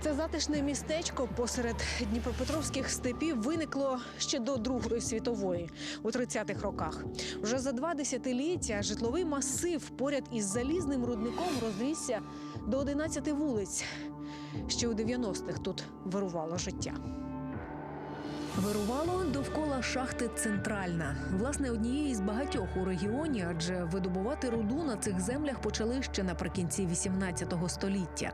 Це затишне містечко посеред дніпропетровських степів виникло ще до Другої світової у 30-х роках. Вже за два десятиліття житловий масив поряд із залізним рудником розрісся до 11 вулиць. Ще у 90-х тут вирувало життя. Вирувало довкола шахти Центральна, власне, однієї з багатьох у регіоні, адже видобувати руду на цих землях почали ще наприкінці 18 століття.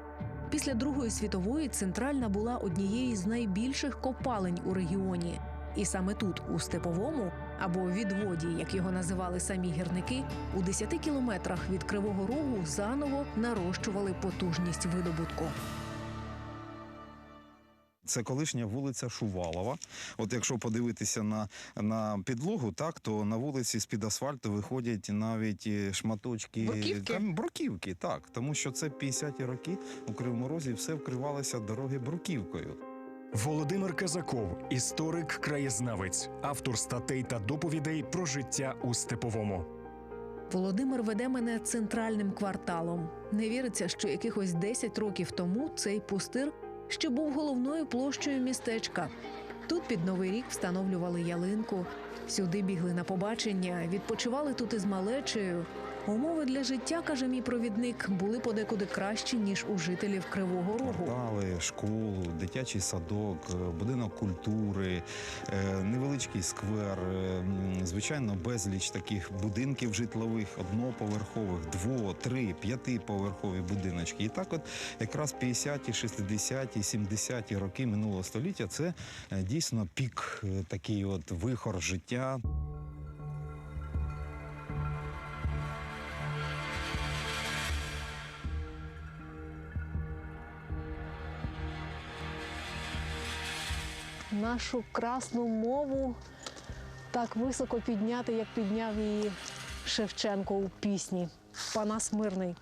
Після Другої світової центральна була однією з найбільших копалень у регіоні. І саме тут, у степовому або відводі, як його називали самі гірники, у 10 кілометрах від Кривого Рогу заново нарощували потужність видобутку. Це колишня вулиця Шувалова. От якщо подивитися на, на підлогу, так то на вулиці з під асфальту виходять навіть е, шматочки Бруківки? Там, бруківки, так, тому що це 50-ті роки у Кривому Розі все вкривалося дороги бруківкою. Володимир Казаков, історик, краєзнавець, автор статей та доповідей про життя у степовому. Володимир веде мене центральним кварталом. Не віриться, що якихось 10 років тому цей пустир ще був головною площею містечка. Тут під новий рік встановлювали ялинку. Сюди бігли на побачення, відпочивали тут із малечею. Умови для життя, каже мій провідник, були подекуди кращі ніж у жителів Кривого Рогу. Квартали, школу, дитячий садок, е, будинок культури, е, невеличкий сквер, е, звичайно, безліч таких будинків житлових, одноповерхових, дво, три, п'ятиповерхові будиночки. І так, от якраз 50-ті, 60-ті, 70-ті роки минулого століття це дійсно пік, такий от вихор життя. Нашу красну мову так високо підняти, як підняв її Шевченко у пісні Панас Мирний.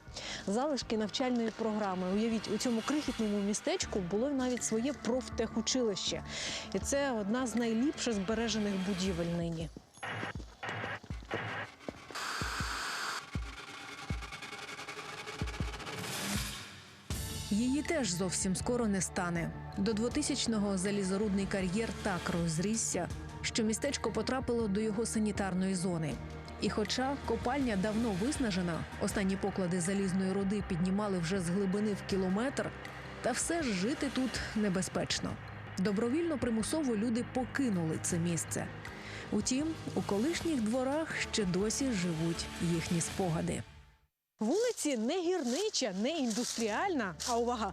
Залишки навчальної програми. Уявіть, у цьому крихітному містечку було навіть своє профтехучилище. І це одна з найліпше збережених будівель нині. Її теж зовсім скоро не стане. До 2000-го залізорудний кар'єр так розрісся, що містечко потрапило до його санітарної зони. І хоча копальня давно виснажена, останні поклади залізної руди піднімали вже з глибини в кілометр, та все ж жити тут небезпечно. Добровільно примусово люди покинули це місце. Утім, у колишніх дворах ще досі живуть їхні спогади. Вулиці не гірнича, не індустріальна, а увага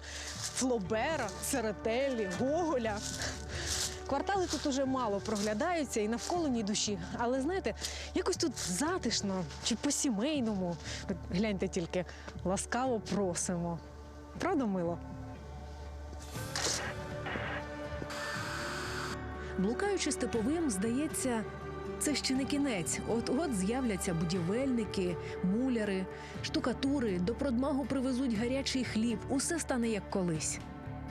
Флобера, Церетелі, Гоголя. Квартали тут уже мало проглядаються і навколо ні душі. Але знаєте, якось тут затишно чи по-сімейному. Гляньте тільки, ласкаво просимо. Правда, мило? Блукаючи степовим, здається, це ще не кінець. От от з'являться будівельники, муляри, штукатури, до продмагу привезуть гарячий хліб. Усе стане як колись.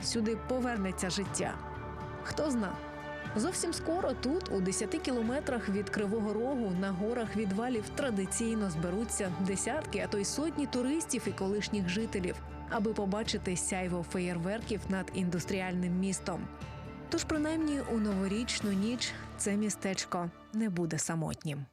Сюди повернеться життя. Хто зна? Зовсім скоро тут, у 10 кілометрах від Кривого Рогу, на горах відвалів традиційно зберуться десятки, а то й сотні туристів і колишніх жителів, аби побачити сяйво феєрверків над індустріальним містом. Тож, принаймні, у новорічну ніч це містечко не буде самотнім.